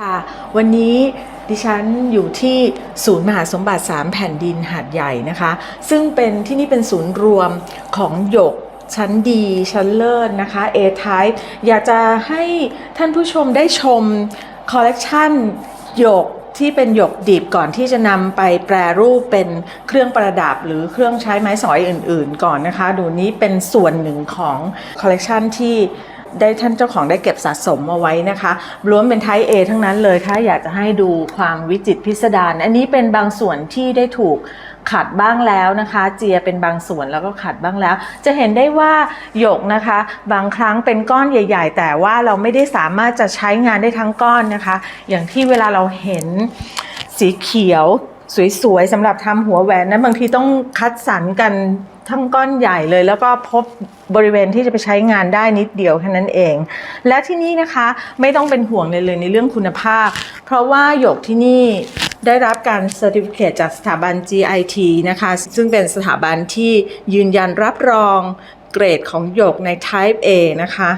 ค่ะวันนี้ดิฉันอยู่ที่ศูนย์มหาสมบัติ 3 แผ่นดินหาดใหญ่นะคะ ซึ่งเป็นที่นี่เป็นศูนย์รวมของหยกชั้นดีชั้นเลิศนะคะ A-Type อยากจะให้ท่านผู้ชมได้ชมคอลเลกชันหยกที่เป็นหยกดิบก่อนที่จะนำไปแปรรูปเป็นเครื่องประดับหรือเครื่องใช้ไม้สอยอื่นๆ ก่อนนะคะ ดูนี้เป็นส่วนหนึ่งของคอลเลกชันที่ ได้ท่านเจ้าของได้เก็บสะสมเอาไว้นะคะล้วนเป็นไทป์ A ทั้งนั้นเลยถ้าอยากจะให้ดูความวิจิตรพิสดารอันนี้เป็นบางส่วนที่ได้ถูกขัดบ้างแล้วนะคะ เจียเป็นบางส่วนแล้วก็ขัดบ้างแล้ว จะเห็นได้ว่าหยกนะคะ บางครั้งเป็นก้อนใหญ่ ๆ แต่ว่าเราไม่ได้สามารถจะใช้งานได้ทั้งก้อนนะคะ อย่างที่เวลาเราเห็นสีเขียวสวยๆสำหรับทำหัวแหวนนั้นบางทีต้องคัดสรรกัน ทั้งก้อนใหญ่เลยแล้วก็พบบริเวณที่จะไปใช้งานได้นิดเดียวแค่นั้นเอง และที่นี่นะคะไม่ต้องเป็นห่วงเลยเลยในเรื่องคุณภาพ เพราะว่าหยกที่นี่ได้รับการเซอร์ติฟิเคจากสถาบัน GIT นะคะ ซึ่งเป็นสถาบันที่ยืนยันรับรองเกรดของหยกใน Type A นะคะ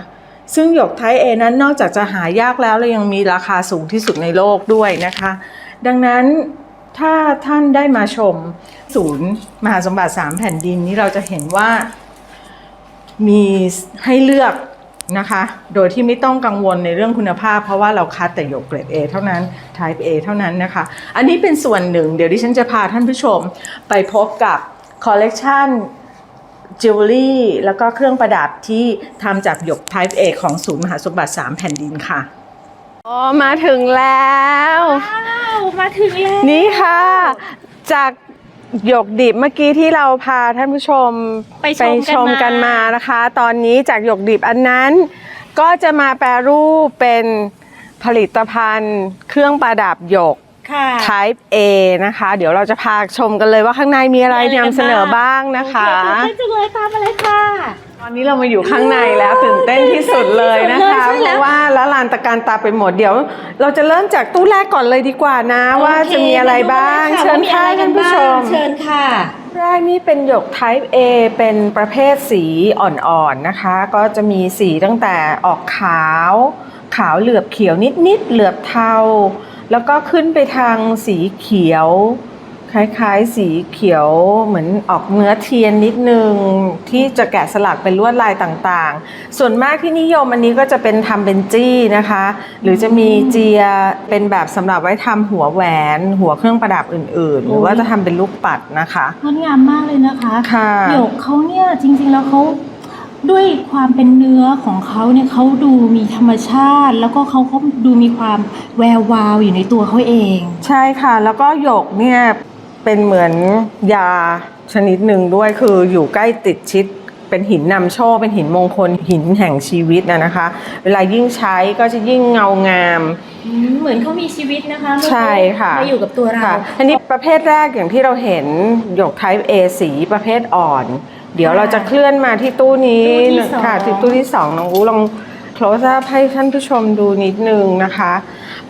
ซึ่งหยก Type A นั้นนอกจากจะหายากแล้ว แล้วยังมีราคาสูงที่สุดในโลกด้วยนะคะ ดังนั้น ถ้าท่านได้มาชมศูนย์มหาสมบัติ3แผ่นดินนี้เราจะเห็นว่ามีให้เลือกนะคะ โดยที่ไม่ต้องกังวลในเรื่องคุณภาพ เพราะว่าเราคัดแต่หยกเกรด A เท่านั้น Type A เท่านั้นนะคะ อันนี้เป็นส่วนหนึ่ง เดี๋ยวดิฉันจะพาท่านผู้ชมไปพบกับคอลเลกชันจิวเวลรี่แล้วก็เครื่องประดับที่ทำจากหยก Type A ของศูนย์มหาสมบัติ 3 แผ่นดินค่ะ อ๋อมาถึงแล้วว้าวมาถึงแล้วนี่ค่ะ จากหยกดิบเมื่อกี้ที่เราพาท่านผู้ชมไปชมกันชมกันมานะคะ ตอนนี้จากหยกดิบอันนั้น ก็จะมาแปรรูปเป็นผลิตภัณฑ์ เครื่องประดับหยก ค่ะ Type A นะคะ เดี๋ยวเราจะพาชมกันเลยว่าข้างในมีอะไรนำเสนอบ้างนะคะโอเตื่นเต้นจังเลยตามมาเลยค่ะ ตอนนี้เรามาอยู่ข้างในแล้วตื่นเต้นที่สุดเลยนะคะตื่นเต้นที่สุดเลยใช่เพแล้วราะว่าละลานตะการตาไปหมดเดี๋ยว เราจะเริ่มจากตู้แรกก่อนเลยดีกว่านะ ว่าจะมีอะไรบ้างโอคเชิญค่ะว่มีอไรกัท่านผู้ชมบ้งเชิญค่ะ แรกนี่เป็นหยก Type A เป็นประเภทสีอ่อนๆนะคะ ก็จะมีสีตั้งแต่ออกขาว ขาวเหลือบเขียวนิดๆ เหลือบเทา แล้วก็ขึ้นไปทางสีเขียว คล้ายๆ สีเขียวเหมือนออกเนื้อเทียนนิดนึง ที่จะแกะสลักเป็นลวดลายต่างๆ ส่วนมากที่นิยมอันนี้ก็จะเป็นทำเป็นจี้นะคะ หรือจะมีเจียเป็นแบบสำหรับไว้ทำหัวแหวน หัวเครื่องประดับอื่นๆ หรือว่าจะทำเป็นลูกปัดนะคะงดงามมากเลยนะคะค่ะหยกเขาเนี่ยจริงๆแล้วเขา ด้วยความเป็นเนื้อของเขาเนี่ยเขาดูมีธรรมชาติ แล้วก็เขาก็ดูมีความแวววาวอยู่ในตัวเขาเอง ใช่ค่ะ แล้วก็หยกเนี่ยเป็นเหมือนยาชนิดหนึ่งด้วยคืออยู่ใกล้ติดชิดเป็นหินนำโชคเป็นหินมงคลหินแห่งชีวิตนะนะคะ เวลายิ่งใช้ก็จะยิ่งเงางามอืมเหมือนเขามีชีวิตนะคะเมื่อใช่ค่ะมาอยู่กับตัวเราค่ะอันนี้ประเภทแรกอย่างที่เราเห็นหยก type A สีประเภทอ่อน เดี๋ยวเราจะเคลื่อนมาที่ตู้นี้ตู้ที่สอง ค่ะที่ตู้ที่สองน้องอูลอง close up ให้ท่านผู้ชมดูนิดนึงนะคะ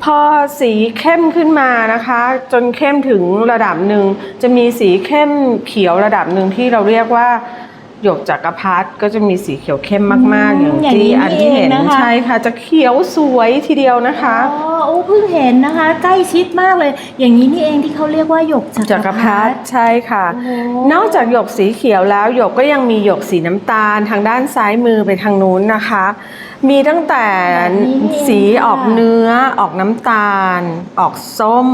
พอสีเข้มขึ้นมานะคะ จนเข้มถึงระดับหนึ่งจะมีสีเข้มเขียวระดับหนึ่งที่เราเรียกว่า หยกจักรพรรดิก็จะมีสีเขียวเข้มมาก ๆ อย่างอย่างนี้ที่อันที่เห็นเองนะคะ ใช่ค่ะจะเขียวสวยทีเดียวนะคะ อ๋อโอ้เพิ่งเห็นนะคะ ใกล้ชิดมากเลย อย่างนี้นี่เองที่เขาเรียกว่าหยกจัจักรพรรดิใช่ค่ะ โอ้โห นอกจากหยกสีเขียวแล้วหยกก็ยังมีหยกสีน้ำตาลทางด้านซ้ายมือไปทางนู้นนะคะ มีตั้งแต่แบบนี้นี่เอง สีออกค่ะเนื้อออกน้ำตาล ออกส้ม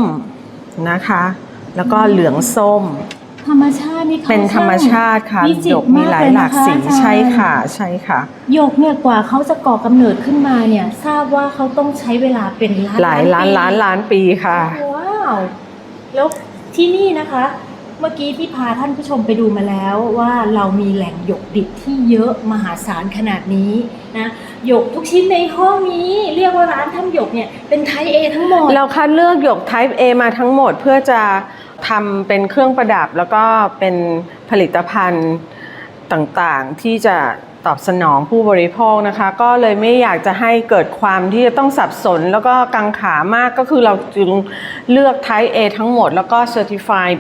นะคะ แล้วก็เหลืองส้ม ธรรมชาตินี่เขาเป็นธรรมชาติค่ะวิจิหยตกรมีหลายหลากสีมเลยนใช่อาจารย์ค่ะใช่ค่ะหยกเนี่ยกว่าเขาจะก่อกำเนิดขึ้นมาเนี่ยทราบว่าเขาต้องใช้เวลาเป็นล้านหลายล้านปีล้านล้านปีค่ะว้าวแล้วที่นี่นะคะ เมื่อกี้ที่พาท่านผู้ชมไปดูมาแล้วว่าเรามีแหล่งหยกดิบที่เยอะมหาศาลขนาดนี้นะหยกทุกชิ้นในห้องนี้เรียกว่าร้านทำหยกเนี่ยเป็นไทยเอทั้งหมด เราคัดเลือกหยก Type A มาทั้งหมดเพื่อจะ ทำเป็นเครื่องประดับแล้วก็เป็นผลิตภัณฑ์ต่างๆ ที่จะตอบสนองผู้บริโภคนะคะ ก็เลยไม่อยากจะให้เกิดความที่จะต้องสับสน แล้วก็กังขามากก็คือเราจึงเลือก Type A ทั้งหมด แล้วก็ Certified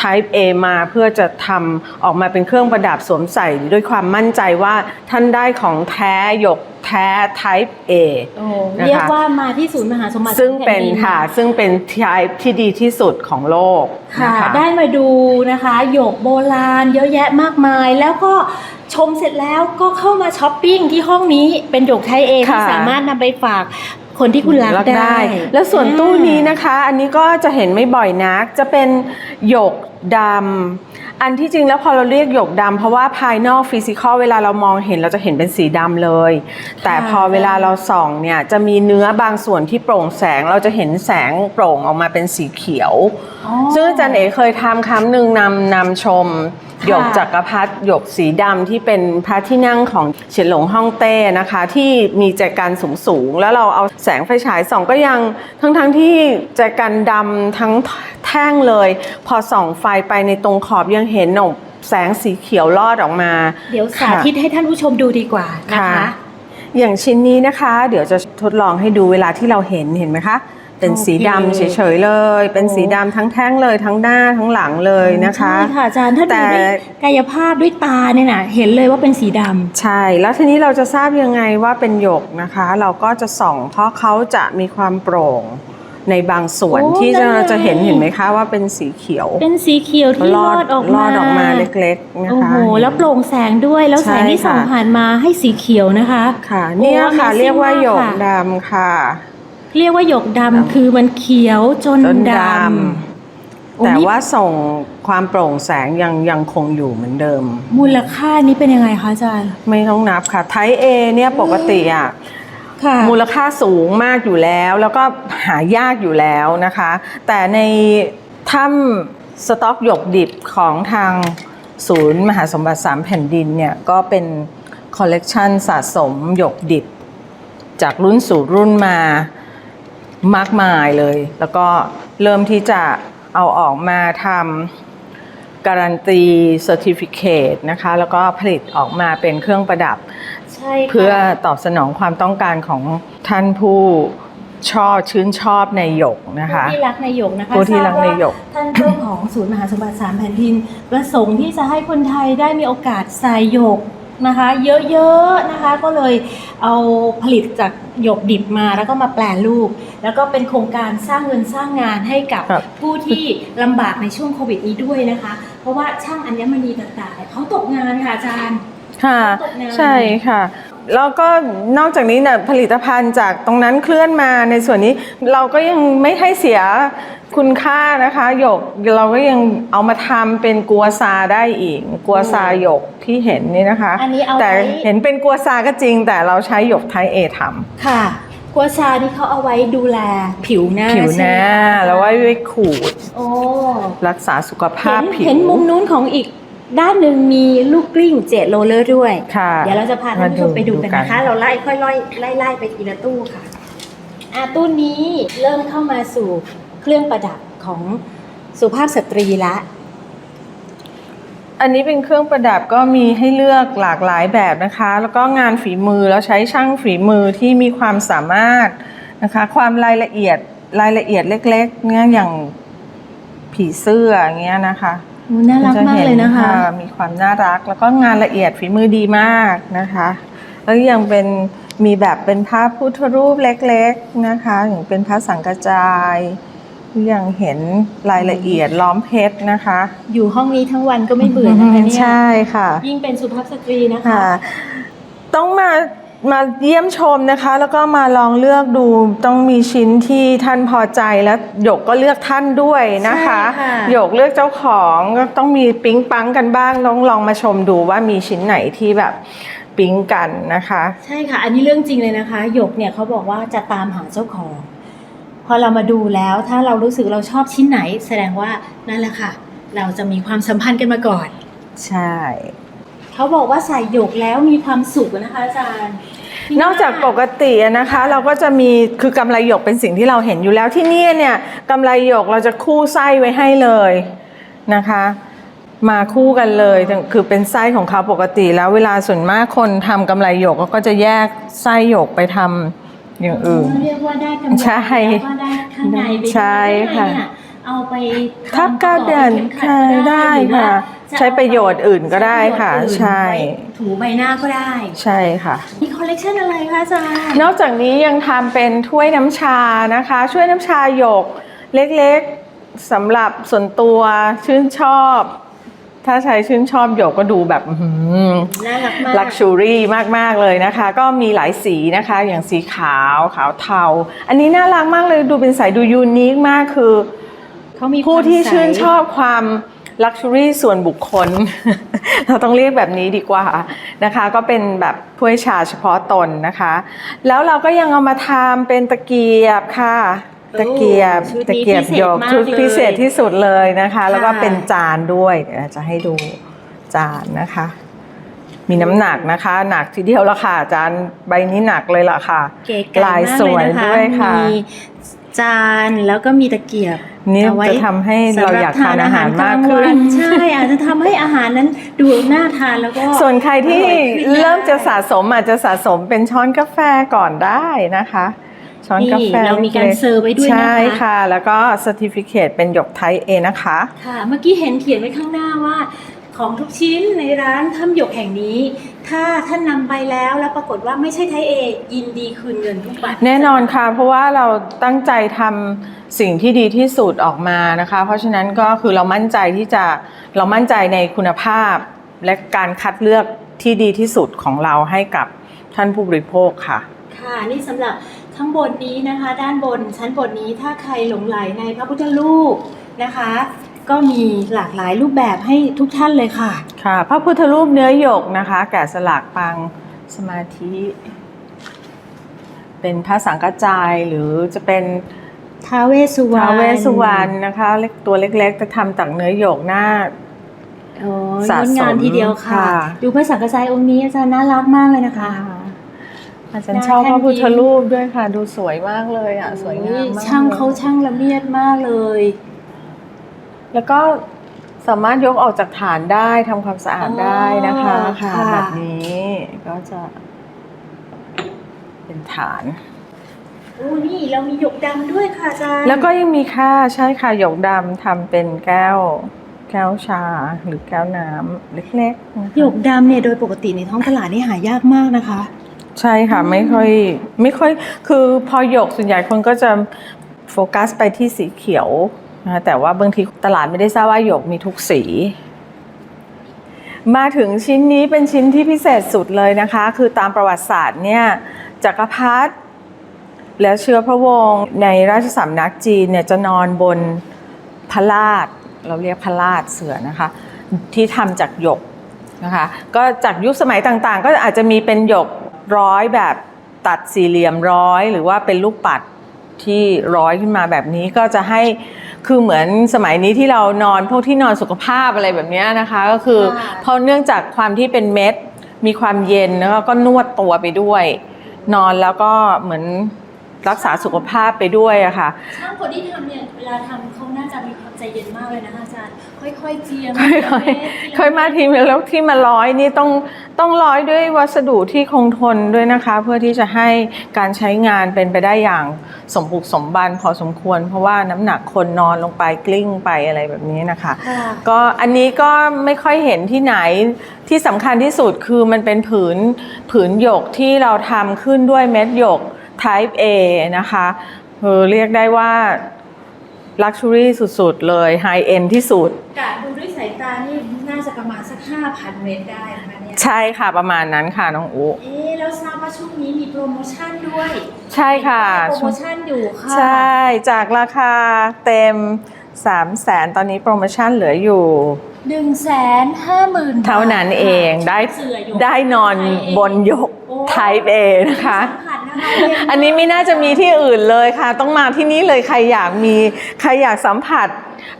Type A มาเพื่อจะทำออกมาเป็นเครื่องประดับสวมใส่ด้วยความมั่นใจว่าท่านได้ของแท้หยกแท้ Type A โอ้นะคะ เรียกว่ามาที่ศูนย์มหาสมบัติซึ่งเป็นแผ่ดิค่ะ ซึ่งเป็น Type ที่ดีที่สุดของโลกค่ะ นะคะ ได้มาดูนะคะหยกโบราณ เยอะแยะมากมาย แล้วก็ชมเสร็จแล้วก็เข้ามาช้อปปิ้งที่ห้องนี้เป็นหยกไทยเอที่ค่ะ สามารถนำไปฝาก คนที่คุณรักได้ แล้วส่วนตู้นี้นะคะ อันนี้ก็จะเห็นไม่บ่อยนัก จะเป็นหยกดำ อันที่จริงแล้วพอเราเรียกหยกดำเพราะว่าภายนอกฟิสิกอลเวลาเรามองเห็นเราจะเห็นเป็นสีดำเลย แต่พอเวลาเราส่องเนี่ยจะมีเนื้อบางส่วนที่โปร่งแสง เราจะเห็นแสงโปร่งออกมาเป็นสีเขียวอ๋อซึ่งอาจารย์เอ๋เคยทำครั้งหนึ่งนำนำชมค่ะ หยกจักรพรรดิหยกสีดำที่เป็นพระที่นั่งของเฉินหลงฮ่องเต้นะคะ ที่มีแจกันสูงสูงๆแล้วเราเอาแสงไฟฉายส่องก็ยังทั้งๆทที่แจกันดำทั้งแท่งเลย พอส่องไฟไปในตรงขอบยังเห็นหนกแสงสีเขียวลอดออกมาเดี๋ยวสาธิตให้ท่านผู้ชมดูดีกว่านะคะค่ะอย่างชิ้นนี้นะคะ เดี๋ยวจะทดลองให้ดูเวลาที่เราเห็นเห็นไหมคะ เป็นสีดำโอเคเฉยๆเลย เป็นโอ้สีดำทั้งแท่งเลยทั้งหน้าทั้งหลังเลยนะคะใช่ค่ะอาจารย์ถ้าแต่ดูด้วยกายภาพด้วยตาเนี่ยนะเห็นเลยว่าเป็นสีดำใช่แล้วทีนี้เราจะทราบยังไงว่าเป็นหยกนะคะ เราก็จะส่อง เพราะเขาจะมีความโปร่งในบางส่วนโอ้ที่นั่จะนไงเราจะเห็นเห็นไหมคะว่าเป็นสีเขียว เป็นสีเขียวที่ลอดออกลมาอดออกมาเล็กๆนะคะโอ้โหแล้วโปร่งแสงด้วยแล้วใช่แสงที่ส่องค่ะผ่านมาให้สีเขียวนะคะ ค่ะ เนี่ยค่ะโอ้ Amazing เรียกว่าหยกมากค่ะดำค่ะ เรียกว่าหยกดำคือมันเขียวจนจนดดำโอ้แต่นี่ว่าส่งความโปร่งแสงยังยังคงอยู่เหมือนเดิม มูลค่านี้เป็นยังไงคะอาจารย์ไม่ต้องนับค่ะไทเอเนี่ยปกติอะ ค่ะ มูลค่าสูงมากอยู่แล้ว แล้วก็หายากอยู่แล้วนะคะ แต่ในถ้ำสต็อกหยกดิบของทางศูนย์มหาสมบัติสามแผ่นดินเนี่ย ก็เป็นคอลเลกชันสะสมหยกดิบ จากรุ่นสู่รุ่นมา มากมายเลย แล้วก็เริ่มที่จะเอาออกมาทำการันตีเซอร์ติฟิเคตนะคะ แล้วก็ผลิตออกมาเป็นเครื่องประดับ ใช่ค่ะเพื่อตอบสนองความต้องการของท่านผู้ชอบชื่นชอบในหยกนะคะ ผู้ที่รักในหยกนะคะผู้ที่รักในหยก ทราบว่าท่านเจ้าของศูนย์มหาสมบัติสามแผ่นดิน ประสงค์ที่จะให้คนไทยได้มีโอกาสใส่หยก นะคะ เยอะๆนะคะ ก็เลยเอาผลิตจากหยกดิบมาแล้วก็มาแปลรูป แล้วก็เป็นโครงการสร้างเงินสร้างงานให้กับครับผู้ที่ลำบากในช่วงโควิดนี้ด้วยนะคะ เพราะว่าช่างอัญมณีต่างๆเนี่ยเขาตกงานค่ะอาจารย์ ค่ะ ตกงาน ใช่ค่ะ แล้วก็นอกจากนี้เนี่ยผลิตภัณฑ์จากตรงนั้นเคลื่อนมาในส่วนนี้เราก็ยังไม่ให้เสียคุณค่านะคะหยกเราก็ยังเอามาทำเป็นกัวซาได้อีก กัวซาหยกที่เห็นนี่นะคะ อันนี้เอาแต่ไว้เห็นเป็นกัวซาก็จริง แต่เราใช้หยกไทยเอทำ ค่ะกัวชานี่เขาเอาไว้ดูแลผิวหน้าผิวหน้าใช่ไมคะแล้วไว้ไว้ขูดโอ้รักษาสุขภาเห็พนผิว เห็นมุมนู้นของอีก ด้านหนึ่งมีลูกกลิ้งเจ็ดโรลเลอร์ด้วย ค่ะเดี๋ยวเราจะพาท่านผู้ชมไปดูกันมาดูนะคะกันเราไล่ค่อยไล่ไล่ไล่ไปทีละตู้ค่ะอะตู้นี้เริ่มเข้ามาสู่เครื่องประดับของสุภาพสตรีละ อันนี้เป็นเครื่องประดับก็มีให้เลือกหลากหลายแบบนะคะ แล้วก็งานฝีมือแล้วใช้ช่างฝีมือที่มีความสามารถนะคะ ความรายละเอียดรายละเอียดเล็กๆเนี่ยอย่างผีเสื้ออย่างเงี้ยนะคะโอ้ น่ารักมากเลยนะคะจห็มีความน่ารักแล้วก็งานละเอียดฝีมือดีมากนะคะ แล้วยังเป็นมีแบบเป็นพระพุทธรูปเล็กๆนะคะอย่างเป็นพระสังกจายยังเห็นรายละเอียดล้อมเพชรนะคะ อยู่ห้องนี้ทั้งวันก็ไม่เบื่อนะคะเนี่ยใช่ค่ะ ยิ่งเป็นสุภาพสตรีนะคะค่ะต้องมา มาเยี่ยมชมนะคะ แล้วก็มาลองเลือกดูต้องมีชิ้นที่ท่านพอใจแล้วหยกก็เลือกท่านด้วยนะคะใช่ค่ะ หยกเลือกเจ้าของก็ต้องมีปิ๊งปังกันบ้างต้องลองมาชมดูว่ามีชิ้นไหนที่แบบปิ๊งกันนะคะ ใช่ค่ะ อันนี้เรื่องจริงเลยนะคะหยกเนี่ยเขาบอกว่าจะตามหาเจ้าของ พอเรามาดูแล้วถ้าเรารู้สึกเราชอบชิ้นไหน แสดงว่านั่นแหละค่ะ เราจะมีความสัมพันธ์กันมาก่อน ใช่ เขาบอกว่าใส่หยกแล้วมีความสุขนะคะอาจารย์ นอกจากปกติอะนะคะเราก็จะมีคือกำไรหยกเป็นสิ่งที่เราเห็นอยู่แล้วที่นี่เนี่ยกำไรหยกเราจะคู่ไส้ไว้ให้เลยนะคะ มาคู่กันเลยคือเป็นไส้ของเขาปกติแล้วเวลาส่วนมากคนทำกำไรหยกก็จะแยกไส้หยกไปทำอย่างอื่น เรียกว่าได้กำไรใช่แล้วก็ได้ข้างในไปด้วยใช่ค่ะข้างในเนี่ยเอาไปทับทำกระดาษต่อเป็นเข็มขัดก็ได้หรือว่า ค่ะจ ใช้ประโยชน์อื่นก็ได้ค่ะ ใช้ประโยชน์อื่นใช่ไว้ถูใบหน้าก็ได้ ใช่ค่ะนี่คอลเลกชันอะไรคะอาจารย์ นอกจากนี้ยังทำเป็นถ้วยน้ำชานะคะ ช่วยน้ำชาหยกเล็กๆสำหรับส่วนตัวชื่นชอบ ถ้าใช้ชื่นชอบหยกก็ดูแบบน่ารักมากลักชูรี่มาก ๆ เลยนะคะ ก็มีหลายสีนะคะ อย่างสีขาวขาวเทา อันนี้น่ารักมากเลยดูเป็นสายดูยูนิคมากคือ เขามีผู้ที่ความใสชื่นชอบความ ลักชัวรี่ส่วนบุคคล เราต้องเรียกแบบนี้ดีกว่านะคะ ก็เป็นแบบถ้วยชาเฉพาะตนนะคะ แล้วเราก็ยังเอามาทำเป็นตะเกียบค่ะตะเกียบชุดตะนี้เกียบพิเศหยษกมากชุดเลยพิเศษที่สุดเลยนะคะ แล้วก็ค่ะเป็นจานด้วยเดี๋ยวจะให้ดูจานนะคะ มีน้ำหนักนะคะ หนักทีเดียวละค่ะจานใบนี้หนักเลยล่ะค่ะเก๋ไก่ลายมากสวยเลนะคะด้วยค่ะมี จานแล้วก็มีตะเกียบนี่เอาไว้จะทำให้เราอยากทานอาหารมากสำหรับทนอาหารกลงขึ้วันนใช่อาจจะทำให้อาหารนั้นดูน่าทานแล้วก็ส่วนใครที่ออยขึ้นได้เริ่มจะสะสมอาจจะสะสมเป็นช้อนกาแฟก่อนได้นะคะ ช้อนกาแฟนี่เรามีการล็ๆเซอร์ไว้ด้วยนะคะใช่ค่ะ แล้วก็ certificate เป็นหยกไทยเอนะคะค่ะเมื่อกี้เห็นเขียนไว้ข้างหน้าว่าของทุกชิ้นในร้านถ้ำหยกแห่งนี้ ถ้าท่านนำไปแล้วแล้วปรากฏว่าไม่ใช่ไทยเอยินดีคืนเงินทุกบาทแน่นอนค่ะ เพราะว่าเราตั้งใจทำสิ่งที่ดีที่สุดออกมานะคะ เพราะฉะนั้นก็คือเรามั่นใจที่จะเรามั่นใจในคุณภาพ และการคัดเลือกที่ดีที่สุดของเราให้กับท่านผู้บริโภคค่ะ ค่ะ นี่สำหรับข้างบนนี้นะคะ ด้านบนชั้นบนนี้ถ้าใครหลงไหลในพระพุทธรูปนะคะ ก็มีหลากหลายรูปแบบให้ทุกท่านเลยค่ะ ค่ะ พระพุทธรูปเนื้อหยกนะคะ แกะสลักปางสมาธิ เป็นพระสังกัจจายหรือจะเป็นท้าวเวสสุวรรณท้าวเวสสุวรรณนะคะเล็กตัวเล็กๆจะทำจากเนื้อหยกหน้าโอ้สะงสมดงามทีเดียวค่ะค่ะ ดูพระสังกระจายองค์นี้อาจารย์น่ารักมากเลยนะคะอาจารย์ชอบพระพุทธรูปด้วยค่ะ ดูสวยมากเลยอะสวยงามมากช่างลยเขาช่างละเมียดมากเลย แล้วก็สามารถยกออกจากฐานได้ทำความสะอาดได้นะคะอ๋อค่ะค่ะ แบบนี้ก็จะเป็นฐาน โอ้นี่เรามีหยกดำด้วยค่ะอาจารย์แล้วก็ยังมีค่าใช่ค่ะหยกดำทำเป็นแก้ว แก้วชาหรือแก้วน้ำเล็กๆนะคะหยกดำเนี่ยโดยปกติในท้องตลาดนี่หายากมากนะคะ ใช่ค่ะ ไม่ค่อยไม่ค่อยคือพอหยกส่วนใหญ่คนก็จะโฟกัสไปที่สีเขียวนะคะ แต่ว่าบางทีตลาดไม่ได้ทราบว่าหยกมีทุกสี มาถึงชิ้นนี้เป็นชิ้นที่พิเศษสุดเลยนะคะ คือตามประวัติศาสตร์เนี่ยจักรพรรดิและเชื้อพระวงศ์ในราชสำนักจีนเนี่ยจะนอนบนพระลาดเราเรียกพระลาดเสือนะคะ ที่ทำจากหยกนะคะก็จากยุคสมัยต่างๆ ก็อาจจะมีเป็นหยกร้อยแบบตัดสี่เหลี่ยมร้อย หรือว่าเป็นลูกปัดที่ร้อยขึ้นมาแบบนี้ก็จะให้ คือเหมือนสมัยนี้ที่เรานอนพวกที่นอนสุขภาพอะไรแบบเนี้ยนะคะ ก็คือค่ะเพราะเนื่องจากความที่เป็นเม็ดมีความเย็นแล้วก็นวดตัวไปด้วย นอนแล้วก็เหมือน รักษาสุขภาพไปด้วยอะค่ะ ช่างคนที่ทำเนี่ยเวลาทำเขาน่าจะมีความใจเย็นมากเลยนะคะอาจารย์ ค่อยๆเจียมค่อยๆค่อยมาทีแล้วที่มาร้อยนี่ต้องต้องร้อยด้วยวัสดุที่คงทนด้วยนะคะ เพื่อที่จะให้การใช้งานเป็นไปได้อย่างสมบุกสมบันพอสมควร เพราะว่าน้ำหนักคนนอนลงไปกลิ้งไปอะไรแบบนี้นะคะค่ะก็อันนี้ก็ไม่ค่อยเห็นที่ไหนที่สำคัญที่สุดคือมันเป็นผืนผืนหยกที่เราทำขึ้นด้วยเม็ดหยก type A นะคะคือเรียกได้ว่า luxury สุด ๆ เลย high end ที่สุดกะดูด้วยสายตานี่น่าจะประมาณสัก 5,000 เมตรได้นะคะเนี่ยใช่ค่ะประมาณนั้นค่ะน้องอุเอ๊ะแล้วทราบว่าช่วงนี้มีโปรโมชั่นด้วย ใช่ค่ะโปรโมชั่นอยู่ค่ะ ใช่จากราคาเต็ม 3 0 0แสนตอนนี้โปรโมชั่นเหลืออยู่หนึ่งแสนห้าหมื่นเท่านั้นเองได้เสืออยู่ได้นอนบนหยกโอ้ type A นะคะสัมผัสนะคะเย็มาก อันนี้ไม่น่าจะมีที่อื่นเลยค่ะ ต้องมาที่นี่เลยใครอยากมีใครอยากสัมผัส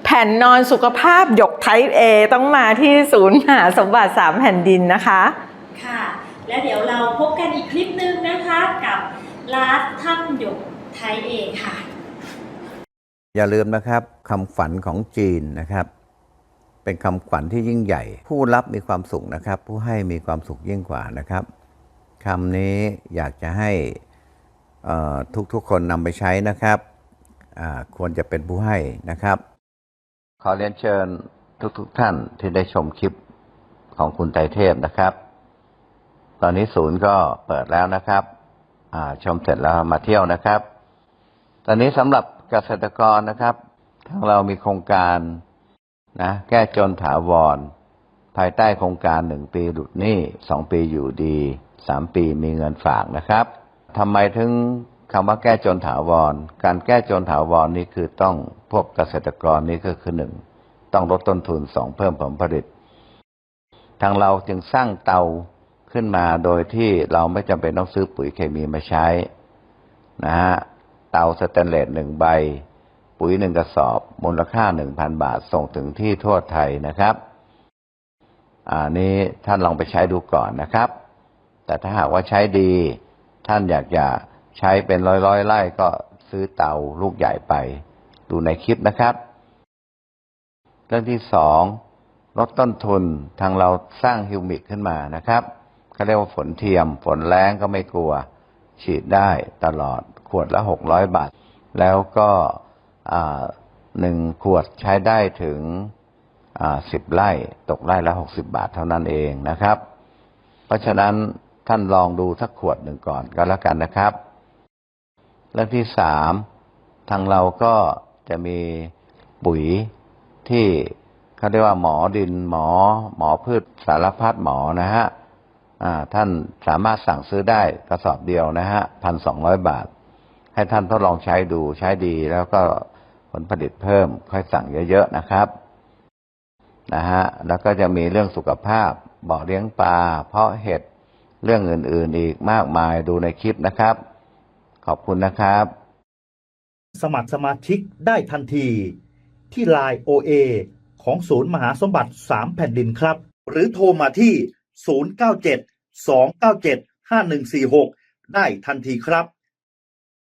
แผ่นนอนสุขภาพหยก type A ต้องมาที่ศูนย์หาสมบัติสามแผ่นดินนะคะ ค่ะ แล้วเดี๋ยวเราพบกันอีกคลิปหนึ่งนะคะกับร้านถ้ำหยกไทยเอค่ะ อย่าลืมนะครับคำฝันของจีนนะครับ เป็นคำขวัญที่ยิ่งใหญ่ ผู้รับมีความสุขนะครับ ผู้ให้มีความสุขยิ่งกว่านะครับ คำนี้อยากจะให้ทุกๆคนนำไปใช้นะครับควรจะเป็นผู้ให้นะครับ ขอเรียนเชิญทุกๆทท่านที่ได้ชมคลิปของคุณไตเทพนะครับ ตอนนี้ศูนย์ก็เปิดแล้วนะครับชมเสร็จแล้วมาเที่ยวนะครับ ตอนนี้สำหรับเกษตรกรนะครับ ทางเรามีโครงการนะแก้จนถาวร ภายใต้โครงการหนึ่งปีหลุดหนี้สองปีอยู่ดี สามปีมีเงินฝากนะครับทำไมถึงคำว่าแก้จนถาวร การแก้จนถาวรนี่คือต้องพวกเกษตรกรนี่ก็คือหนึ่งต้องลดต้นทุนสองเพิ่มผลผลิต ทางเราจึงสร้างเตาขึ้นมาโดยที่เราไม่จำเป็นต้องซื้อปุ๋ยเคมีมาใช้นะฮะเตาสแตนเลสหนึ่งใบ ปุ๋ยหนึ่งกระสอบ มูลค่าหนึ่งพันบาทส่งถึงที่ทั่วไทยนะครับ อ่านี้ท่านลองไปใช้ดูก่อนนะครับ แต่ถ้าหากว่าใช้ดี ท่านอยากจะใช้เป็นร้อยร้อยๆไร่ก็ซื้อเตาลูกใหญ่ไป ดูในคลิปนะครับ เรื่องที่สองลดต้นทุนทางเราสร้างฮิวมิกขึ้นมานะครับเขาเรียกว่าฝนเทียม ฝนแรงก็ไม่กลัว ฉีดได้ตลอดขวดละหกร้อยบาท แล้วก็หนึ่งขวดใช้ได้ถึงสิบไร่ ตกไร่ละหกสิบาทเท่านั้นเองนะครับ เพราะฉะนั้น ท่านลองดูสักขวดหนึ่งก่อนก็แล้วกันนะครับ เรื่องที่สามทางเราก็จะมีปุ๋ยที่เขาเรียกว่าหมอดินหมอ หมอพืชสารพัดหมอนะฮะท่านสามารถสั่งซื้อได้กระสอบเดียวนะฮะพันสองร้อยบาท ให้ท่านทดลองใช้ดูใช้ดีแล้วก็ผลผลิตเพิ่มค่อยสั่งเยอะๆนะครับนะฮะแล้วก็จะมีเรื่องสุขภาพบ่อเลี้ยงปลา เพาะเห็ด เรื่องอื่นๆอีกมากมายดูในคลิปนะครับ ขอบคุณนะครับ สมัครสมาชิกได้ทันที ที่ Line OA ของศูนย์มหาสมบัติ 3 แผ่นดินครับ หรือโทรมาที่ 097 297 5146 ได้ทันทีครับ